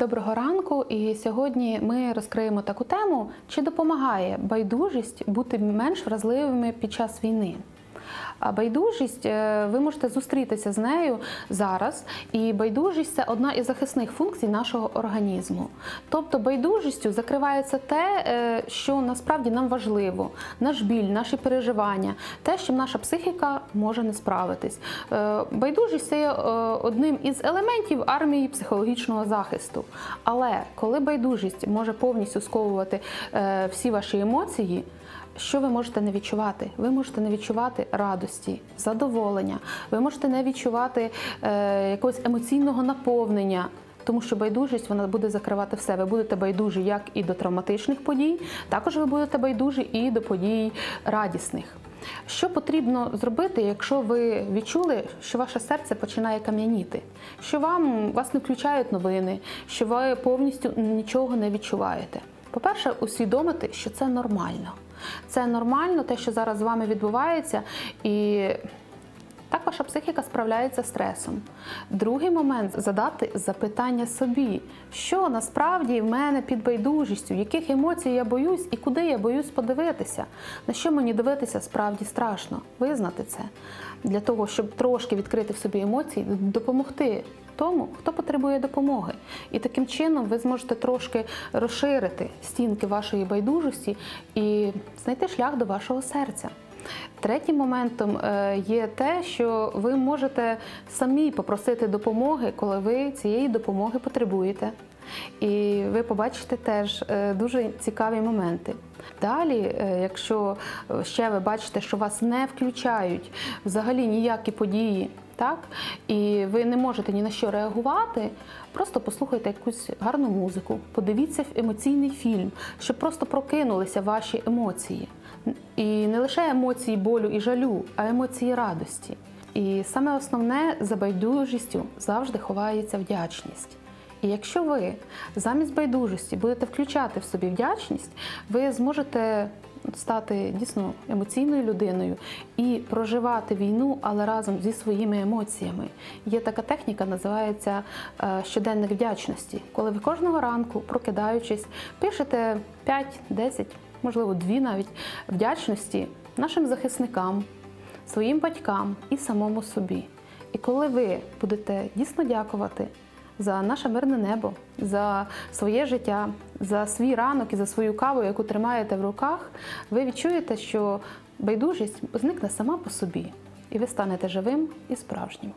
Доброго ранку, і сьогодні ми розкриємо таку тему, чи допомагає байдужість бути менш вразливими під час війни. А байдужість, е, ви можете зустрітися з нею зараз, і байдужість це одна із захисних функцій нашого організму. Тобто, байдужістю закривається те, е, що насправді нам важливо: наш біль, наші переживання, те, чим наша психіка може не справитись. Е, Байдужість це є одним із елементів армії психологічного захисту. Але коли байдужість може повністю сковувати всі ваші емоції. Що ви можете не відчувати? Ви можете не відчувати радості, задоволення, ви можете не відчувати е, якогось емоційного наповнення. Тому що байдужість вона буде закривати все. Ви будете байдужі як і до травматичних подій, також ви будете байдужі і до подій радісних. Що потрібно зробити, якщо ви відчули, що ваше серце починає кам'яніти, що вам вас не включають новини, що ви повністю нічого не відчуваєте? По-перше, усвідомити, що це нормально. Це нормально, те, що зараз з вами відбувається, і так ваша психіка справляється з стресом. Другий момент задати запитання собі, що насправді в мене під байдужістю, яких емоцій я боюсь і куди я боюсь подивитися, на що мені дивитися справді страшно, визнати це. Для того, щоб трошки відкрити в собі емоції, допомогти тому, хто потребує допомоги. І таким чином ви зможете трошки розширити стінки вашої байдужості і знайти шлях до вашого серця. Третім моментом е, є те, що ви можете самі попросити допомоги, коли ви цієї допомоги потребуєте. І ви побачите теж е, дуже цікаві моменти. Далі, е, якщо ще ви бачите, що вас не включають взагалі ніякі події, так і ви не можете ні на що реагувати, просто послухайте якусь гарну музику, подивіться емоційний фільм, щоб просто прокинулися ваші емоції. І не лише емоції болю і жалю, а емоції радості. І саме основне за байдужістю завжди ховається вдячність. І якщо ви замість байдужості будете включати в собі вдячність, ви зможете стати дійсно емоційною людиною і проживати війну, але разом зі своїми емоціями. Є така техніка, називається е, щоденник вдячності, коли ви кожного ранку, прокидаючись, пишете 5-10, можливо, дві навіть вдячності нашим захисникам, своїм батькам і самому собі. І коли ви будете дійсно дякувати за наше мирне небо, за своє життя, за свій ранок і за свою каву, яку тримаєте в руках, ви відчуєте, що байдужість зникне сама по собі, і ви станете живим і справжнім.